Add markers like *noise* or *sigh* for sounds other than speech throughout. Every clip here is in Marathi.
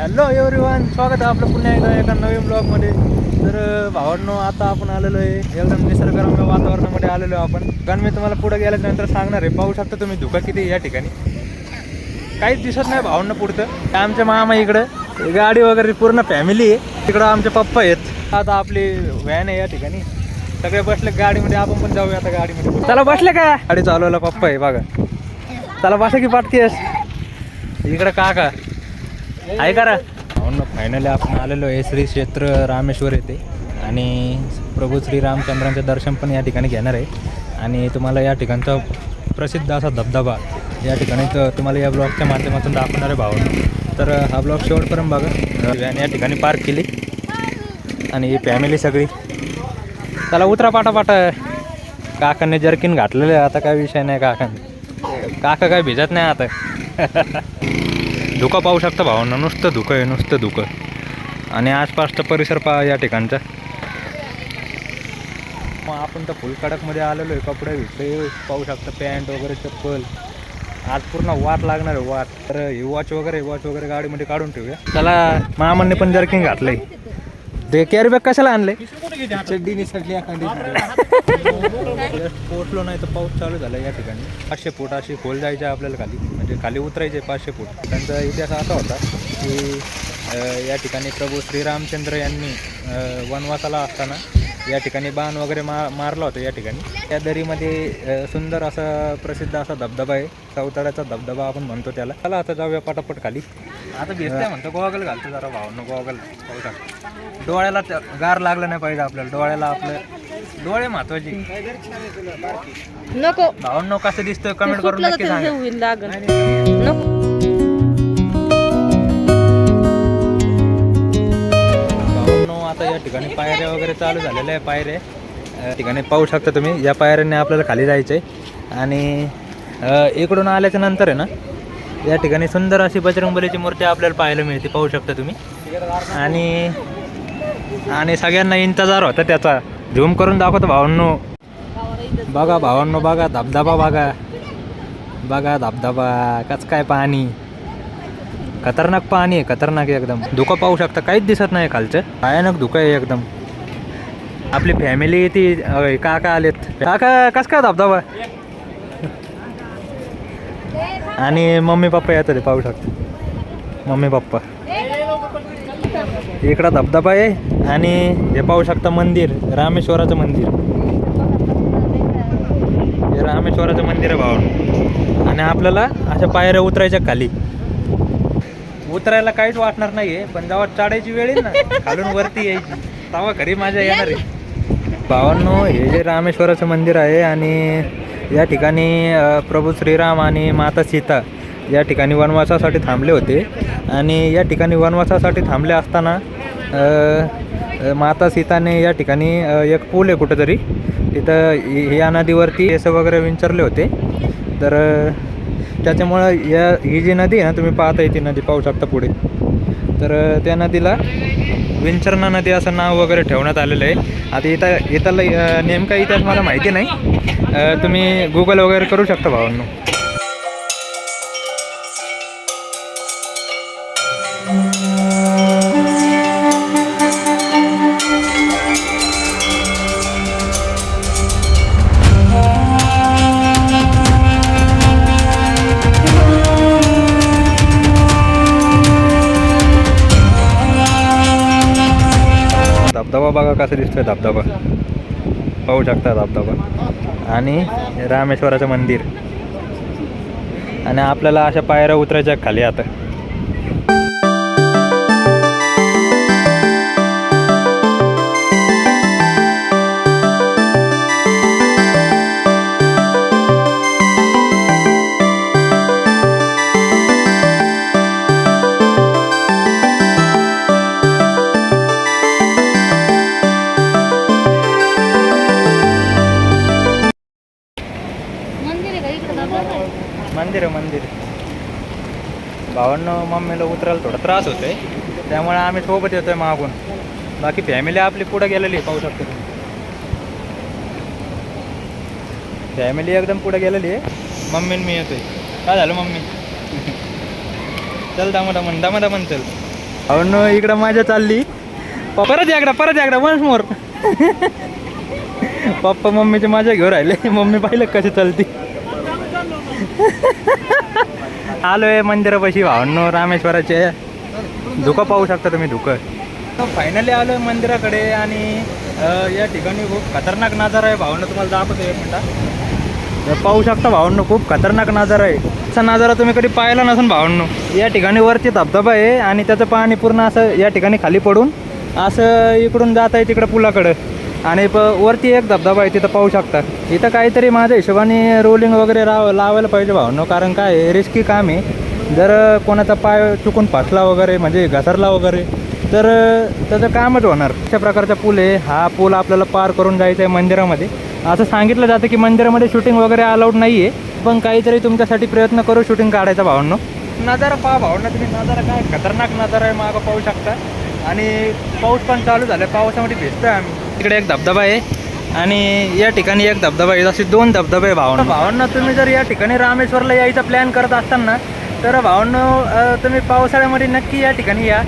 हॅलो एव्हरीवन स्वागत आहे आपलं पुन्हा एकदा एका नवीन ब्लॉगमध्ये तर भावांनो आता आपण आलेलो आहे. एकदम निसर्गरम्य वातावरणामध्ये आलेलो आहे आपण. कारण मी तुम्हाला पुढे गेल्यानंतर सांगणार आहे. पाहू शकता तुम्ही धुका किती या ठिकाणी. काहीच दिसत नाही भावांना पुढतं आमच्या मामा इकडं. गाडी वगैरे पूर्ण फॅमिली आहे. तिकडं आमचे पप्पा आहेत. आता आपली व्हॅन आहे या ठिकाणी. सगळे बसले गाडीमध्ये. आपण पण जाऊया आता गाडीमध्ये. चला बसले का? गाडी चालवायला पप्पा आहे बघा. चला बसा की पाटकेस इकडं काका. आहे करा. फायनली आपण आलेलो आहे श्री क्षेत्र रामेश्वर येथे. आणि प्रभू श्री रामचंद्रांचं दर्शन पण या ठिकाणी घेणार आहे. आणि तुम्हाला या ठिकाणचा प्रसिद्ध असा धबधबा या ठिकाणी तुम्हाला या ब्लॉगच्या माध्यमातून दाखवणार आहे भावना तर हा ब्लॉग शेवटपर्यंत बघा. व्हॅन या ठिकाणी पार्क केली. आणि फॅमिली सगळी. त्याला उतरा पाठापाठ काकांनी जर्किन घातलेलं आहे. आता काय विषय नाही काकांनी काका काय भिजत नाही आता. *laughs* धुकं पाहू शकता भावांना नुसतं धुकं आहे नुसतं धुकं. आणि आसपासचा परिसर पहा या ठिकाणचा. मग आपण तर फुल कडकमध्ये आलेलो आहे कपडे विकले पाहू शकता पॅन्ट वगैरे चप्पल. आज पूर्ण वाट लागणार आहे वाट. तर हे वॉच वगैरे वॉच वगैरे गाडीमध्ये काढून ठेवूया. त्याला मामांनी पण जर्किंग घातलंय. ते कॅरी बॅग कशाला आणले? चड्डी निसटली एखादी. पोचलो नाही तर पाऊस चालू झाला या ठिकाणी. पाचशे फूट अशी खोल जायचे आपल्याला खाली. म्हणजे खाली उतरायचे पाचशे फूट. त्यांचा इतिहास असा होता की या ठिकाणी प्रभू श्रीरामचंद्र यांनी वनवासाला असताना या ठिकाणी बाण वगैरे मा मारला होता या ठिकाणी. त्या दरीमध्ये सुंदर असा प्रसिद्ध असा धबधबा आहे. चौताळ्याचा धबधबा आपण म्हणतो त्याला. चला आता जाऊया पटापट खाली. आता भेटतंय म्हणतो गोगल घालतो जरा भावनं गोगल शकतो डोळ्याला गार लागलं नाही पाहिजे आपल्याला डोळ्याला आपलं डोळे महत्त्वाचे. नको. भावनो कसं दिसतं कमेंट करून नक्की सांगा. नको. आता या ठिकाणी पायऱ्या वगैरे चालू झालेल्या आहे पायऱ्या. या ठिकाणी पाहू शकता तुम्ही या पायऱ्याने आपल्याला खाली जायचं आहे आणि इकडून आल्याच्यानंतर आहे ना या ठिकाणी सुंदर अशी बजरंगबलीची मूर्ती आपल्याला पाहायला मिळते पाहू शकता तुम्ही. आणि आणि सगळ्यांना इंतजार होता त्याचा. झूम करून दाखवतो भावांनो. बघा भावांनो बघा धबधबा बघा. बघा धबधबा कच काय पाणी. खतरनाक पाणी आहे खतरनाक आहे एकदम. धुकं पाहू शकता काहीच दिसत नाही खालचं. भयानक धुकं आहे एकदम. आपली फॅमिली ती काका आलेत. काका कस काय धबधबा? आणि मम्मी पप्पा येतात ते पाहू शकता. Mummy papa. इकडा धबधबा आहे आणि हे पाहू शकता मंदिर रामेश्वराचं मंदिर. हे रामेश्वराचं मंदिर आहे भाऊ आणि आपल्याला अशा पायऱ्या उतरायच्या खाली. उतरायला काहीच वाटणार नाहीये पण जेव्हा चढायची वेळ ना खालून वरती यायची. तेव्हा घरी माझ्या येणार आहे. भावांनो हे जे रामेश्वराचं मंदिर आहे आणि या ठिकाणी प्रभू श्रीराम आणि माता सीता या ठिकाणी वनवासासाठी थांबले होते. आणि या ठिकाणी वनवासासाठी थांबले असताना माता सीताने या ठिकाणी एक पूल आहे कुठंतरी तिथं या नदीवरती केस वगैरे विंचरले होते. तर त्याच्यामुळं या ही जी नदी आहे ना तुम्ही पाहता येते नदी पाहू शकता पुढे. तर त्या नदीला विंचरणा नदी असं नाव वगैरे ठेवण्यात आलेलं आहे. आता इथं इथं नेमका इतिहास मला माहिती नाही. तुम्ही गुगल वगैरे करू शकता भावांनो. धबधबा बघा कसा दिसतोय धबधबा. पाहू शकता धबधबा. आणि रामेश्वराचं मंदिर. आणि आपल्याला अशा पायऱ्या उतरायच्या खाली आता. भावांना मम्मीला उतरायला थोडा त्रास होतोय. त्यामुळे आम्ही सोबत येतोय मागून. बाकी फॅमिली आपली पुढे गेलेली आहे, पाहू शकतो तुम्ही. फॅमिली एकदम पुढे गेलेली आहे. मम्मी मी येतोय. काय झालं मम्मी? चल दामा दामन दामा दमन चल. हो इकडं माझ्या चालली. परत याकडं परत याकडं वन्स मोर पप्पा मम्मीची माझ्या घेऊन राहिले. मम्मी पाहिलं कशी चालती. आलोय मंदिरापाशी भावनो रामेश्वराचे. धुकं पाहू शकता तुम्ही धुकं. फायनली आलोय मंदिराकडे आणि या ठिकाणी खूप खतरनाक नजारा आहे भावनं. तुम्हाला दाखवतो एक मिनटा पाहू शकता भावांनो खूप खतरनाक नजारा आहे. असा नजारा तुम्ही कधी पाहिला नसून भावांनो. या ठिकाणी वरती धबधबा आहे आणि त्याचं पाणी पूर्ण असं या ठिकाणी खाली पडून असं इकडून जात आहे तिकडं पुलाकडं. आणि प वरती एक धबधबा आहे तिथं पाहू शकता. इथं काहीतरी माझ्या हिशोबाने रोलिंग वगैरे राव लावायला पाहिजे भावनं कारण काय रिस्की काम आहे. जर कोणाचा पाय चुकून फासला वगैरे म्हणजे घसरला वगैरे तर त्याचं कामच होणार. अशा प्रकारचा पूल आहे. हा पूल आपल्याला पार करून जायचं आहे मंदिरामध्ये. असं सांगितलं जातं की मंदिरामध्ये शूटिंग वगैरे अलाउड नाही आहे पण काहीतरी तुमच्यासाठी प्रयत्न करू शूटिंग काढायचा भावांनो. नजारा पहा भावना तुम्ही नजारा काय खतरनाक नजारा आहे मागं पाहू शकता. आणि पाऊस पण चालू झाला पावसामध्ये भिजतोय आम्ही. तिकडे एक धबधबा आहे आणि या ठिकाणी एक धबधबा आहे. असे दोन धबधबे आहे भावांना. भावांना तुम्ही जर या ठिकाणी रामेश्वरला यायचा प्लॅन करत असताना तर भावांनो तुम्ही पावसाळ्यामध्ये नक्की या ठिकाणी या.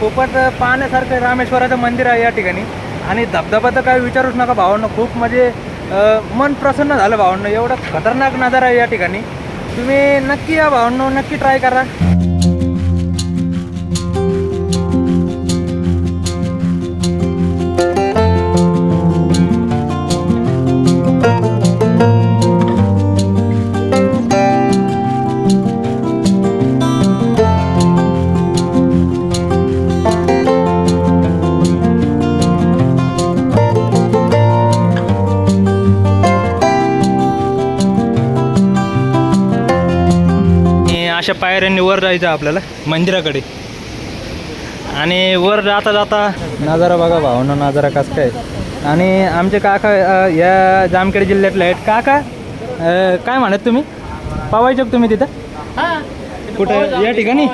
खूपच पाहण्यासारखं रामेश्वराचं मंदिर आहे या ठिकाणी. आणि धबधबा तर काय विचारूच नका भावांनो खूप म्हणजे मन प्रसन्न झालं भावांनो. एवढं खतरनाक नजारा आहे या ठिकाणी. तुम्ही नक्की या भावांनो नक्की ट्राय करा. अशा पायऱ्यांनी वर जायचं आपल्याला मंदिराकडे. आणि वर जाता जाता नजारा बघा भावना नजारा कसं काय आणि आमचे काका या जामखेड जिल्ह्यातले आहेत. काका काय म्हणत तुम्ही? पावायचे तुम्ही तिथं? कुठं? या ठिकाणी?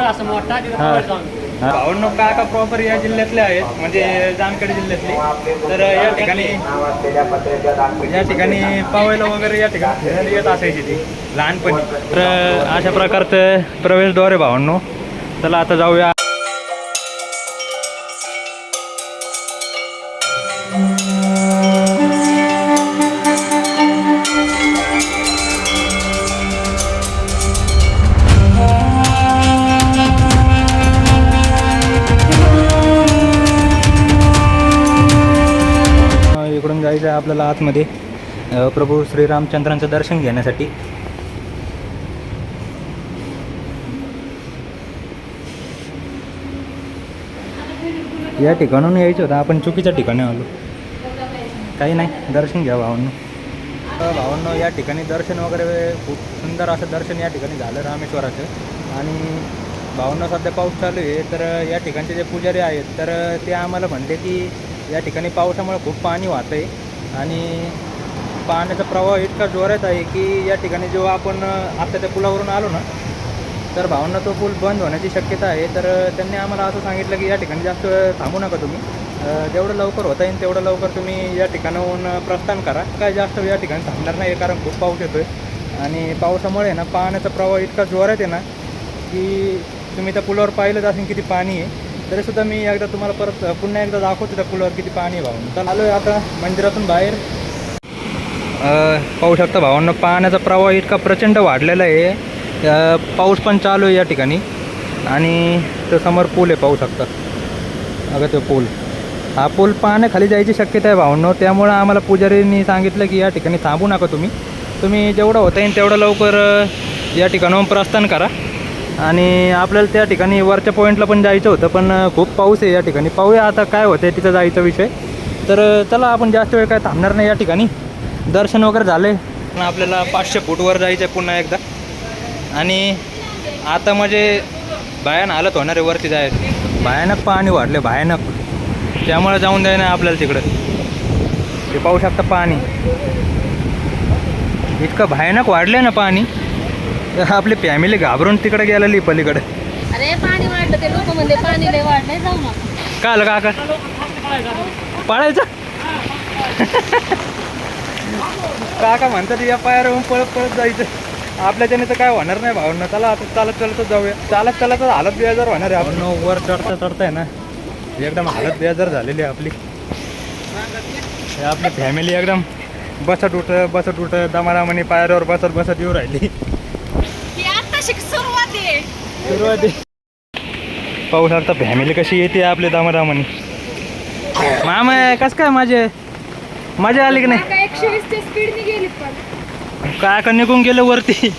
असं मोठा हा. काका प्रॉपर या जिल्ह्यातले आहेत म्हणजे जामखेड जिल्ह्यातले. तर या ठिकाणी या ठिकाणी पावायला वगैरे या ठिकाणी फिरायला येत असायची ती लहानपणी. तर अशा प्रकारचं प्रवेशद्वार आहे भावांनो चला आता जाऊया. आपल्याला आतमध्ये प्रभू श्रीरामचंद्रांचं दर्शन घेण्यासाठी. या ठिकाणून यायचं होतं. आपण चुकीच्या ठिकाणी आलो. काही नाही. दर्शन घ्या भावांनो. भावांनो या ठिकाणी दर्शन वगैरे खूप सुंदर असं दर्शन या ठिकाणी झालं रामेश्वराचं. आणि भावांना सध्या पाऊस चालू आहे. तर या ठिकाणचे जे पुजारी आहेत तर ते आम्हाला म्हणते की या ठिकाणी पावसामुळे खूप पाणी वाहतं आहे आणि पाण्याचा प्रवाह इतका जोरात आहे की या ठिकाणी जेव्हा आपण आता त्या पुलावरून आलो ना तर भावना तो पूल बंद होण्याची शक्यता आहे. तर त्यांनी आम्हाला असं सांगितलं की या ठिकाणी जास्त वेळ थांबू नका तुम्ही. जेवढं लवकर होता येईल तेवढं लवकर तुम्ही या ठिकाणाहून प्रस्थान करा. काय जास्त या ठिकाणी थांबणार नाही कारण खूप पाऊस येतो आहे आणि पावसामुळे ना पाण्याचा प्रवाह इतका जोरात आहे ना की तुम्ही त्या पुलावर पाहिलंच असेल किती पाणी आहे. तरीसुद्धा मी एकदा तुम्हाला परत पुन्हा एकदा दाखवतो त्या पुलावर किती पाणी वाहून तर आलो आहे आता मंदिरातून बाहेर. पाहू शकता भावांना पाण्याचा प्रवाह इतका प्रचंड वाढलेला आहे. पाऊस पण चालू आहे या ठिकाणी. आणि तो समोर पूल आहे पाहू शकता. अगं तो पूल. हा पूल पाण्याखाली जायची शक्यता आहे भावांनो. त्यामुळं आम्हाला पुजारींनी सांगितलं की या ठिकाणी थांबू नका तुम्ही. तुम्ही जेवढं होता येईल तेवढं लवकर या ठिकाणाहून प्रस्थान करा. आणि आपल्याला त्या ठिकाणी वरच्या पॉईंटला पण जायचं होतं पण खूप पाऊस आहे या ठिकाणी. पाहूया आता काय होतं तिथं जायचा विषय. तर चला आपण जास्त वेळ काय थांबणार नाही या ठिकाणी. दर्शन वगैरे झाले पण आपल्याला पाचशे फूटवर जायचं आहे पुन्हा एकदा. आणि आता म्हणजे भयान हालत होणार आहे वरती जायचं भयानक पाणी वाढले भयानक. त्यामुळे जाऊन द्याय ना आपल्याला तिकडं. ते पाहू शकता पाणी. इतकं भयानक वाढलं ना पाणी. आपली फॅमिली घाबरून तिकडे गेलेली पलीकडे. अरे पाणी वाढलं ते लोक म्हणते पाणी लय वाढलंय जाऊ नका काय आलं काका? पाळायचं? काका म्हणतात या पायावरून पळत पळत जायचं. आपल्याच्याने तर काय होणार नाही भावना. चला आता चालत चालतच जाऊया. चालत चालत हालत बेजार होणार आहे आपण वर चढता चढता आहे ना. एकदम हालत बेजार झालेली आहे आपली. हे आपली फॅमिली एकदम बसत उठ बसत उठ दमादमाने पायऱ्यावर बसत बसत येऊ राहिली. पाहू शकता फॅमिली कशी येते आपली दमादमाने? मामा कस काय माझे मजा आली की नाही? एकशे वीसच्या स्पीडने गेली पण. काका निघून गेलं वरती.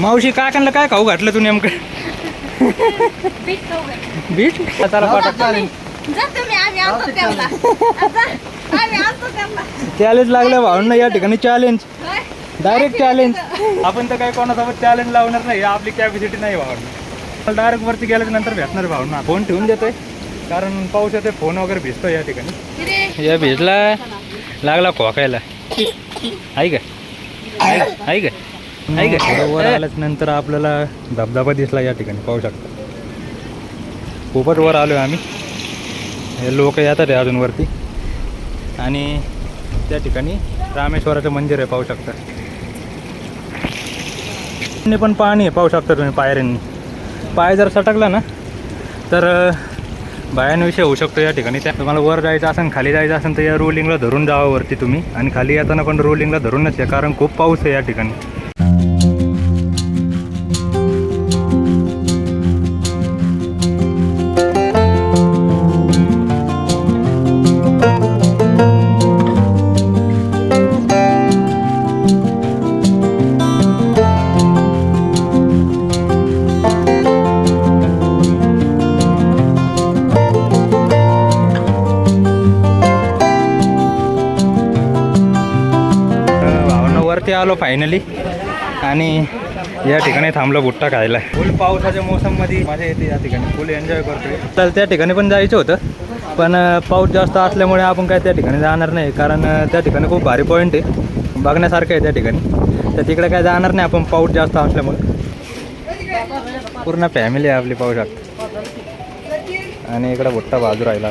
मावशी काकांना काय खाऊ घातलं तू नेमकं? बीट खाऊ घाल. बीट? चला पाठक जा तुम्ही आम्ही आणतो त्यांना. जा, आम्ही आणतो त्यांना. चॅलेंज लागलं भावना या ठिकाणी चॅलेंज? डायरेक्ट चॅलेंज आपण तर काही कोणासोबत चॅलेंज लावणार नाही आपली कॅपॅसिटी नाही भावना. डायरेक्ट वरती गेल्याच्यानंतर भेटणार भावना. फोन ठेवून देतोय. कारण पाऊस येतोय फोन वगैरे भिजतोय या ठिकाणी? या भिजला लागला खोकायला. ऐक ऐक ऐक वर आल्याच नंतर आपल्याला धबधबा दिसला या ठिकाणी पाहू शकता. खूपच वर आलो आम्ही. हे लोक येतात आहे अजून वरती. आणि त्या ठिकाणी रामेश्वराचं मंदिर आहे पाहू शकता. ने पण पाणी आहे पाहू शकता तुम्ही पायऱ्यांनी. पाय जर सटकला ना तर बायांविषयी होऊ शकतो या ठिकाणी. त्या तुम्हाला वर जायचं असेल खाली जायचं असेल तर या रोलिंगला धरून जावं वरती तुम्ही. आणि खाली येताना पण रोलिंगला धरूनच या कारण खूप पाऊस आहे या ठिकाणी. आलो फायनली आणि या ठिकाणी थांबलो भुट्टा खायला. फुल पावसाच्या मोसममध्ये मजा येते या ठिकाणी. फुल एन्जॉय करतोय. तर त्या ठिकाणी पण जायचं होतं. पण पाऊस जास्त असल्यामुळे आपण काय त्या ठिकाणी जाणार नाही. कारण त्या ठिकाणी खूप भारी पॉईंट आहे. बघण्यासारखं आहे त्या ठिकाणी. तर तिकडे काय जाणार नाही आपण पाऊस जास्त असल्यामुळे. पूर्ण फॅमिली आहे आपली शकता आणि इकडं भुट्टा बाजू राहिला.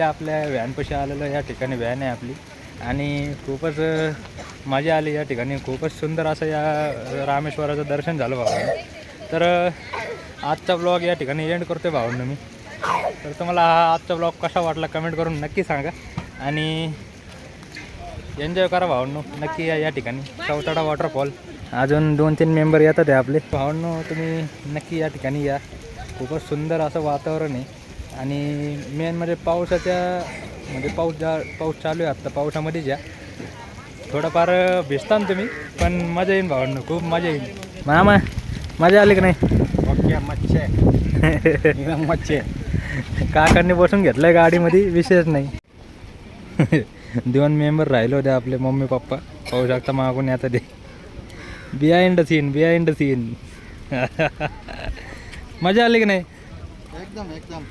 पहिल्या आपल्या व्हॅनपाशी आलेलं या ठिकाणी व्हॅन आहे आपली. आणि खूपच मजा आली या ठिकाणी. खूपच सुंदर असं या रामेश्वराचं दर्शन झालं भावांनो तर आजचा ब्लॉग या ठिकाणी एंड करतो भावांना मी. तर तुम्हाला हा आजचा ब्लॉग कसा वाटला कमेंट करून नक्की सांगा. आणि एन्जॉय करा भावांनो नक्की या या ठिकाणी. चौताडा वॉटरफॉल अजून दोन तीन मेंबर येतात आहे आपले. भावांनो तुम्ही नक्की या ठिकाणी या. खूपच सुंदर असं वातावरण आहे. आणि मेन म्हणजे पावसाच्या म्हणजे पाऊस जा पाऊस चालू आहे आत्ता पावसामध्येच या. थोडंफार भिजता ना तुम्ही पण मजा येईन भावांनो खूप मजा येईल मामा मजा आली की नाही? ओके मच्छे मच्छे काकांनी बसून घेतलंय गाडीमध्ये विशेष नाही. दोन मेंबर राहिले होते आपले मम्मी पप्पा. पाहू शकता मागून आता ते behind the scene behind the scene मजा आली की नाही? एकदम एकदम.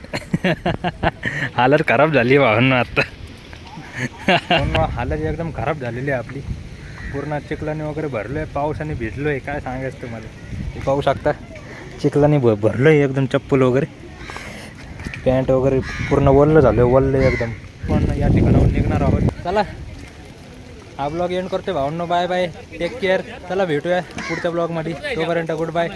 *laughs* हालत खराब झाली भावांना आता. हालत एकदम खराब झालेली आहे आपली. पूर्ण चिखलाने वगैरे भरलो आहे पावसाने भिजलो आहे काय सांगायचं तुम्हाला? हे पाहू शकता? चिखलाने भ भरलो आहे एकदम चप्पल वगैरे. पॅन्ट वगैरे पूर्ण वल्ल झालं वल्ल एकदम. पण या ठिकाणाहून निघणार आहोत. चला. हा ब्लॉग एंड करतो भावांनो. बाय बाय टेक केअर चला भेटूया पुढच्या ब्लॉगमध्ये तोपर्यंत गुड बाय